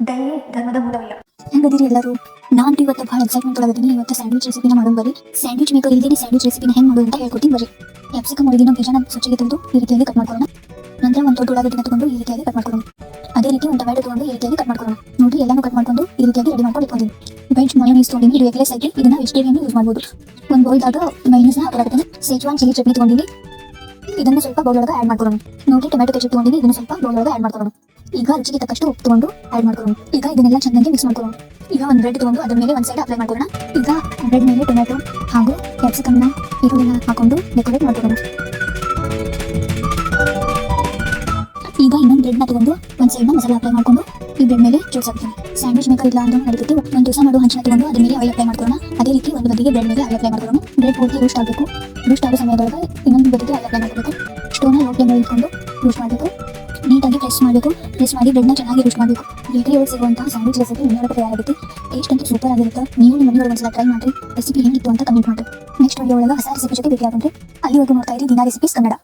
ದಯೆ ಧರ್ಮದ ಮೂಲವಿಲ್ಲ ಹೆಂಗದಿರಿ ಎಲ್ಲರೂ ನಾನು ಇವತ್ತು ಭಾಳ ಎಕ್ಸೈಟ್ಮೆಂಟ್ ಒಳಗದೀನಿ ಇವತ್ತು ಸ್ಯಾಂಡ್ವಿಚ್ ರೆಸಿಪಿನ ಮಾಡೋಣ ಬರ್ರಿ ಸ್ಯಾಂಡ್ವಿಚ್ ಮೇಕರ್ ಇಲ್ದೇನೆ ಸ್ಯಾಂಡ್ವಿಚ್ ರೆಸಿಪಿನ ಹೆಂಗೆ ಮಾಡೋದು ಅಂತ ಹೇಳ್ಕೊಡ್ತೀನಿ ಬರ್ರಿ ಕ್ಯಾಪ್ಸಿಕಮ್ ಒಳಗಿನ ಬೀಜನ ಸ್ವಚ್ಛಗೆ ತೆಗೆದು ಈ ರೀತಿಯಾಗಿ ಕಟ್ ಮಾಡ್ಕೊಳ್ಳೋಣ ನಂತರ ಒಂದು ದೊಡ್ಡ ಉಳ್ಳಾಗಡ್ಡಿನ ತಗೊಂಡು ಈ ರೀತಿಯಾಗಿ ಕಟ್ ಮಾಡ್ಕೊಳ್ಳೋಣ ಅದೇ ರೀತಿ ಒಂದು ಟೊಮ್ಯಾಟೊ ತಗೊಂಡು ಈ ರೀತಿಯಾಗಿ ಕಟ್ ಮಾಡ್ಕೊಳ್ಳೋಣ ನೋಡಿ ಎಲ್ಲಾನು ಕಟ್ ಮಾಡ್ಕೊಂಡು ಈ ರೀತಿಯಾಗಿ ರೆಡಿ ಮಾಡ್ಕೊಂಡು ಇಟ್ಕೊಂಡಿದ್ದೀನಿ ವೆಜ್ ಮಯೋನೀಸ್ ತೊಗೊಂಡಿನಿ ಇದು ಎಗ್ಲೆಸ್ ಆಗಿ ಇದನ್ನ ವೆಜಿಟೇರಿಯನ್ ಯೂಸ್ ಮಾಡ್ಬೋದು ಒಂದು ಬೌಲ್ದಾಗ ಮೈನಸ್ನ ಹಾಕಲಾಗ್ತದೆ ಸೇಜ್ವಾನ್ ಚಿಲ್ಲಿ ಚಟ್ನಿ ತೊಗೊಂಡಿನಿ ಇದನ್ನು ಸ್ವಲ್ಪ ಬೌಲ್ ಒಳಗೆ ಆ್ಯಡ್ ಮಾಡ್ಕೊಳ್ಳೋಣ ನೋಡಿ ಟೊಮ್ಯಾಟೊ ಕೆಚಪ್ ತೊಗೊಂಡಿನಿ ಇದನ್ನು ಸ್ವಲ್ಪ ಬೌಲ್ ಒಳಗೆ ಆ್ಯಡ್ ಮಾಡ್ಕೊಳ್ಳೋಣ ಈಗ ರುಚಿಗೆ ತಕ್ಕಷ್ಟು ಉಪ್ಪು ತಗೊಂಡು ಆ್ಯಡ್ ಮಾಡ್ಕೊಳ್ಳೋಣ. ಈಗ ಇದನ್ನೆಲ್ಲ ಚೆನ್ನಾಗಿ ಮಿಕ್ಸ್ ಮಾಡ್ಕೊಳ್ಳೋಣ. ಈಗ ಒಂದು ಬ್ರೆಡ್ ತಗೊಂಡು ಅದ್ರ ಮೇಲೆ ಒಂದು ಸೈಡ್ ಅಪ್ಲೈ ಮಾಡ್ಕೊಳ್ಳೋಣ. ಈಗ ಬ್ರೆಡ್ ಮೇಲೆ ಟೊಮ್ಯಾಟೊ ಹಾಗೂ ಕ್ಯಾಪ್ಸಿಕಮ್ನ ಈರುಳ್ಳಿನ ಹಾಕೊಂಡು ಡೆಕೋರೇಟ್ ಮಾಡ್ಕೊಳ್ಳೋಣ. ಈಗ ಇನ್ನೊಂದು ಬ್ರೆಡ್ನ ತಗೊಂಡು ಒಂದು ಸೈಡ್ನ ಮಸಾಲ ಅಪ್ಲೈ ಮಾಡ್ಕೊಂಡು ಈ ಬ್ರೆಡ್ ಮೇಲೆ ಜೋಡಿಸಾಕ್ತೀನಿ ಸ್ಯಾಂಡ್ವಿಚ್ ಮೇಕರ್ ಇಲ್ಲ ಅಂದ್ರೆ ನಡೀತೈತಿ ಒಂದು ದಿವಸ ಮಾಡೋ ಹಂಚಿನ ತಗೊಂಡು ಅದ್ರ ಮೇಲೆ ಆಯಿಲ್ ಅಪ್ಲೈ ಮಾಡ್ಕೊಳ್ಳೋಣ. ಅದೇ ರೀತಿ ಒಂದು ಬದಿಗೆ ಬ್ರೆಡ್ ಮೇಲೆ ಅಪ್ಲೈ ಮಾಡ್ಕೊಳ್ಳೋಣ. ಬ್ರೆಡ್ ಪೂರ್ತಿ ರೂಸ್ಟ್ ಆಗಬೇಕು. ರೂಸ್ಟ್ ಆಗೋ ಸಮಯದೊಳಗೆ ಇನ್ನೊಂದು ಬದಿಗೆ ಅಪ್ಲೈ ಮಾಡಬೇಕು ಸ್ಟೋನ ಲೋಟ್ಲೆ ಮೇಲೆ ಇಟ್ಕೊಂಡು ರೂಸ್ಟ್ ಮಾಡಬೇಕು. ನೀಟಾಗಿ ಪ್ರೆಸ್ ಮಾಡಬೇಕು. ಪ್ರೆಸ್ ಮಾಡಿ ಬ್ರೆಡ್ನ ಚೆನ್ನಾಗಿ ರೂಸ್ಟ್ ಮಾಡಬೇಕು. ಬೇಕರಿ ಒಳಗೆ ಸಿಗುವಂತಹ ಸ್ಯಾಂಡ್ವಿಚ್ ರೆಸಿಪಿ ಮನೆಯೊಳಗೆ ತಯಾರಾಗುತ್ತೆ. ಟೇಸ್ಟ್ ಅಂತೂ ಸೂಪರ್ ಆಗಿರುತ್ತೆ. ನೀವು ನಿಮ್ಮ ಮನೆಯೊಳಗೆ ಒಂದ್ಸಲ ಟ್ರೈ ಮಾಡಿ ರೆಸಿಪಿ ಹೆಂಗಿತ್ತು ಅಂತ ಕಮೆಂಟ್ ಮಾಡಿ ನೆಕ್ಸ್ಟ್ ವಿಡಿಯೋ ಒಳಗೆ ಹೊಸ ರೆಸಿಪಿ ಜೊತೆ ಭೇಟಿ ಆಗುತ್ತೆ ಅಲ್ಲಿವರೆಗೂ ನೋಡ್ತಾ ಇರಿ. ದಿನಾ ರೆಸಿಪೀಸ್ ಕನ್ನಡ.